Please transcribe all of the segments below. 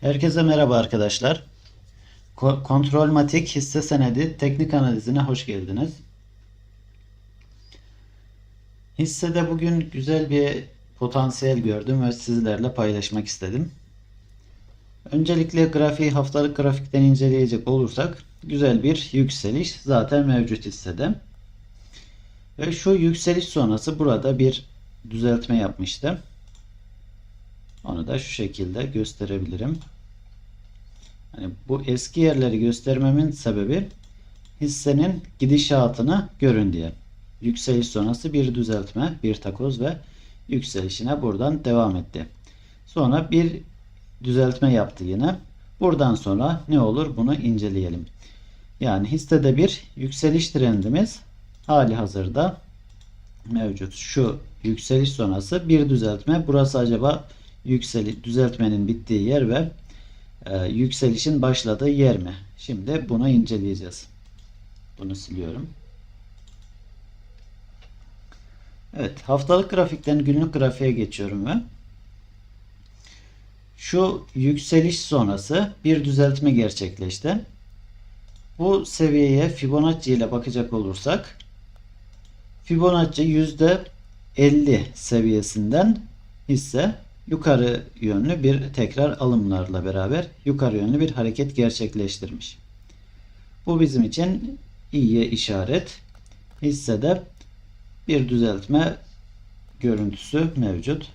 Herkese merhaba arkadaşlar. Ko- Kontrolmatik hisse senedi teknik analizine hoş geldiniz. Hissede bugün güzel bir potansiyel gördüm ve sizlerle paylaşmak istedim. Öncelikle grafiği haftalık grafikten inceleyecek olursak güzel bir yükseliş zaten mevcut hissede. Ve şu yükseliş sonrası burada bir düzeltme yapmıştı. Onu da şu şekilde gösterebilirim. Hani bu eski yerleri göstermemin sebebi hissenin gidişatını görün diye. Yükseliş sonrası bir düzeltme, bir takoz ve yükselişine buradan devam etti. Sonra bir düzeltme yaptı yine. Buradan sonra ne olur bunu inceleyelim. Yani hissede bir yükseliş trendimiz hali hazırda mevcut. Şu yükseliş sonrası bir düzeltme. Burası acaba yükseli düzeltmenin bittiği yer ve e, yükselişin başladığı yer mi? Şimdi bunu inceleyeceğiz. Bunu siliyorum. Evet, haftalık grafikten günlük grafiğe geçiyorum ve şu yükseliş sonrası bir düzeltme gerçekleşti. Bu seviyeye Fibonacci ile bakacak olursak Fibonacci %50 seviyesinden hisse yukarı yönlü bir tekrar alımlarla beraber yukarı yönlü bir hareket gerçekleştirmiş. Bu bizim için iyiye işaret. Hissede bir düzeltme görüntüsü mevcut.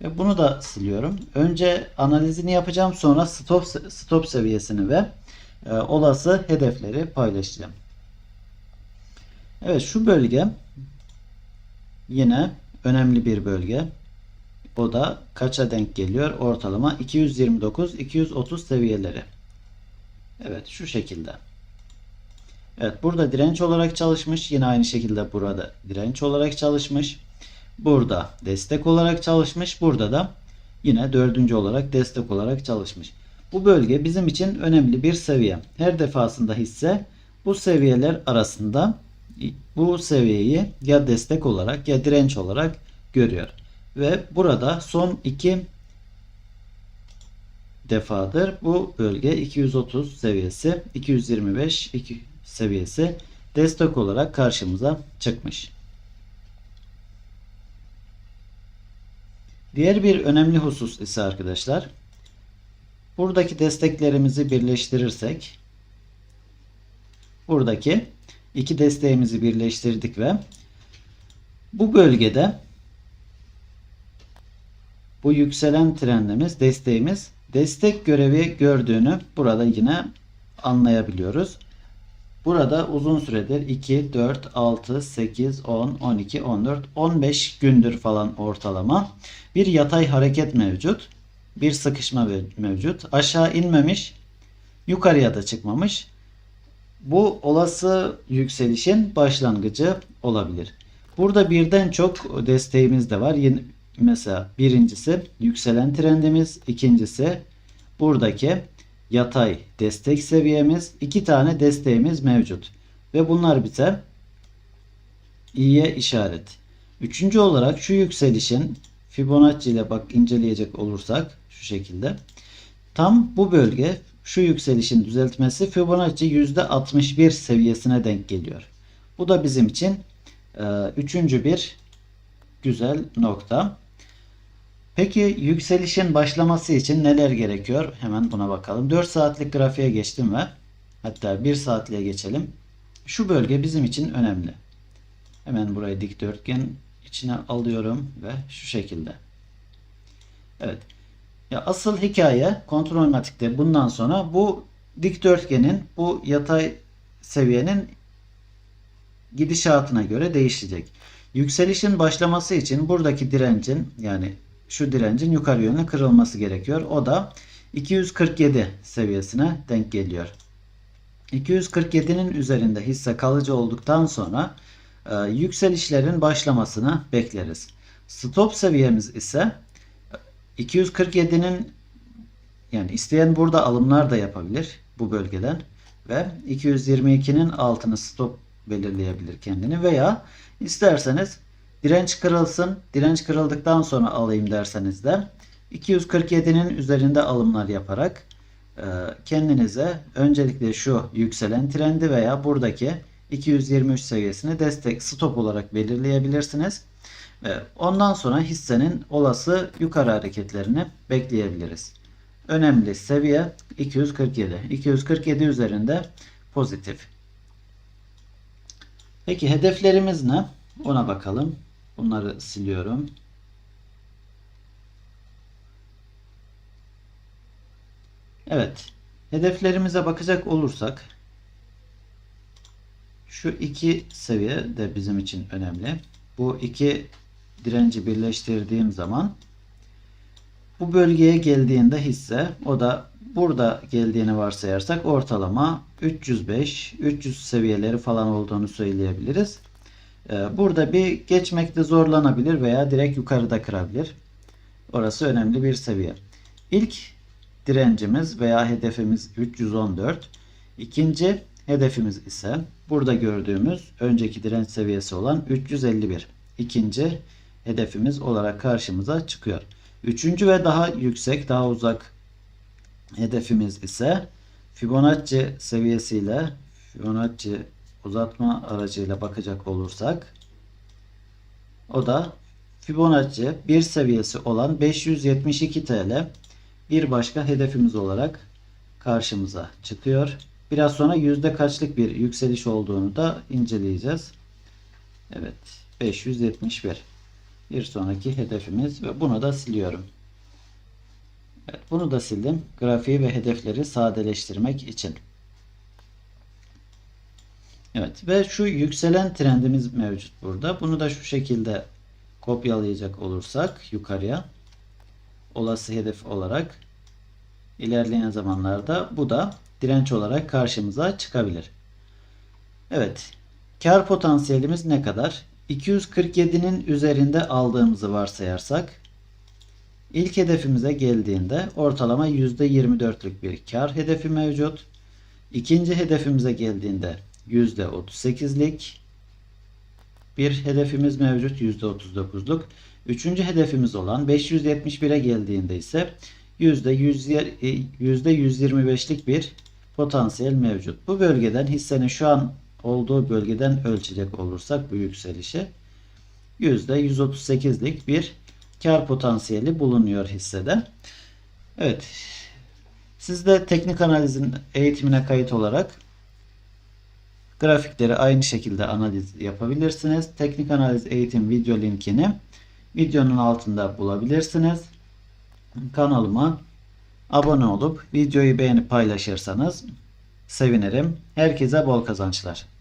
Ve bunu da siliyorum. Önce analizini yapacağım sonra stop stop seviyesini ve e, olası hedefleri paylaşacağım. Evet şu bölge yine önemli bir bölge. O da kaça denk geliyor? Ortalama 229-230 seviyeleri. Evet şu şekilde. Evet burada direnç olarak çalışmış. Yine aynı şekilde burada direnç olarak çalışmış. Burada destek olarak çalışmış. Burada da yine dördüncü olarak destek olarak çalışmış. Bu bölge bizim için önemli bir seviye. Her defasında hisse bu seviyeler arasında bu seviyeyi ya destek olarak ya direnç olarak görüyor. Ve burada son iki defadır bu bölge 230 seviyesi 225 seviyesi destek olarak karşımıza çıkmış. Diğer bir önemli husus ise arkadaşlar buradaki desteklerimizi birleştirirsek buradaki iki desteğimizi birleştirdik ve bu bölgede bu yükselen trendimiz, desteğimiz destek görevi gördüğünü burada yine anlayabiliyoruz. Burada uzun süredir 2, 4, 6, 8, 10, 12, 14, 15 gündür falan ortalama bir yatay hareket mevcut. Bir sıkışma mevcut. Aşağı inmemiş, yukarıya da çıkmamış. Bu olası yükselişin başlangıcı olabilir. Burada birden çok desteğimiz de var. Mesela birincisi yükselen trendimiz, ikincisi buradaki yatay destek seviyemiz, iki tane desteğimiz mevcut. Ve bunlar bize iyiye işaret. Üçüncü olarak şu yükselişin Fibonacci ile bak inceleyecek olursak şu şekilde tam bu bölge şu yükselişin düzeltmesi Fibonacci %61 seviyesine denk geliyor. Bu da bizim için e, üçüncü bir güzel nokta. Peki yükselişin başlaması için neler gerekiyor? Hemen buna bakalım. 4 saatlik grafiğe geçtim ve hatta 1 saatliğe geçelim. Şu bölge bizim için önemli. Hemen burayı dikdörtgen içine alıyorum ve şu şekilde. Evet. Ya asıl hikaye kontrolmatikte bundan sonra bu dikdörtgenin bu yatay seviyenin gidişatına göre değişecek. Yükselişin başlaması için buradaki direncin yani şu direncin yukarı yönlü kırılması gerekiyor. O da 247 seviyesine denk geliyor. 247'nin üzerinde hisse kalıcı olduktan sonra e, yükselişlerin başlamasını bekleriz. Stop seviyemiz ise 247'nin yani isteyen burada alımlar da yapabilir bu bölgeden ve 222'nin altını stop belirleyebilir kendini veya isterseniz direnç kırılsın direnç kırıldıktan sonra alayım derseniz de 247'nin üzerinde alımlar yaparak e, kendinize öncelikle şu yükselen trendi veya buradaki 223 seviyesini destek stop olarak belirleyebilirsiniz. Ve ondan sonra hissenin olası yukarı hareketlerini bekleyebiliriz. Önemli seviye 247. 247 üzerinde pozitif. Peki hedeflerimiz ne? Ona bakalım. Bunları siliyorum. Evet. Hedeflerimize bakacak olursak şu iki seviye de bizim için önemli. Bu iki direnci birleştirdiğim zaman bu bölgeye geldiğinde hisse o da burada geldiğini varsayarsak ortalama 305 300 seviyeleri falan olduğunu söyleyebiliriz. Ee, Burada bir geçmekte zorlanabilir veya direkt yukarıda kırabilir. Orası önemli bir seviye. İlk direncimiz veya hedefimiz 314. İkinci hedefimiz ise burada gördüğümüz önceki direnç seviyesi olan 351. İkinci hedefimiz olarak karşımıza çıkıyor. Üçüncü ve daha yüksek, daha uzak hedefimiz ise Fibonacci seviyesiyle Fibonacci uzatma aracıyla bakacak olursak o da Fibonacci bir seviyesi olan 572 TL bir başka hedefimiz olarak karşımıza çıkıyor. Biraz sonra yüzde kaçlık bir yükseliş olduğunu da inceleyeceğiz. Evet 571 bir sonraki hedefimiz ve bunu da siliyorum. Evet, bunu da sildim. Grafiği ve hedefleri sadeleştirmek için. Evet ve şu yükselen trendimiz mevcut burada. Bunu da şu şekilde kopyalayacak olursak yukarıya olası hedef olarak ilerleyen zamanlarda bu da direnç olarak karşımıza çıkabilir. Evet. Kar potansiyelimiz ne kadar? 247'nin üzerinde aldığımızı varsayarsak ilk hedefimize geldiğinde ortalama %24'lük bir kar hedefi mevcut. İkinci hedefimize geldiğinde %38'lik bir hedefimiz mevcut %39'luk. Üçüncü hedefimiz olan 571'e geldiğinde ise %125'lik bir potansiyel mevcut. Bu bölgeden hissenin şu an olduğu bölgeden ölçecek olursak bu yükselişi %138'lik bir kar potansiyeli bulunuyor hissede. Evet. Siz de teknik analizin eğitimine kayıt olarak grafikleri aynı şekilde analiz yapabilirsiniz. Teknik analiz eğitim video linkini videonun altında bulabilirsiniz. Kanalıma abone olup videoyu beğenip paylaşırsanız sevinirim. Herkese bol kazançlar.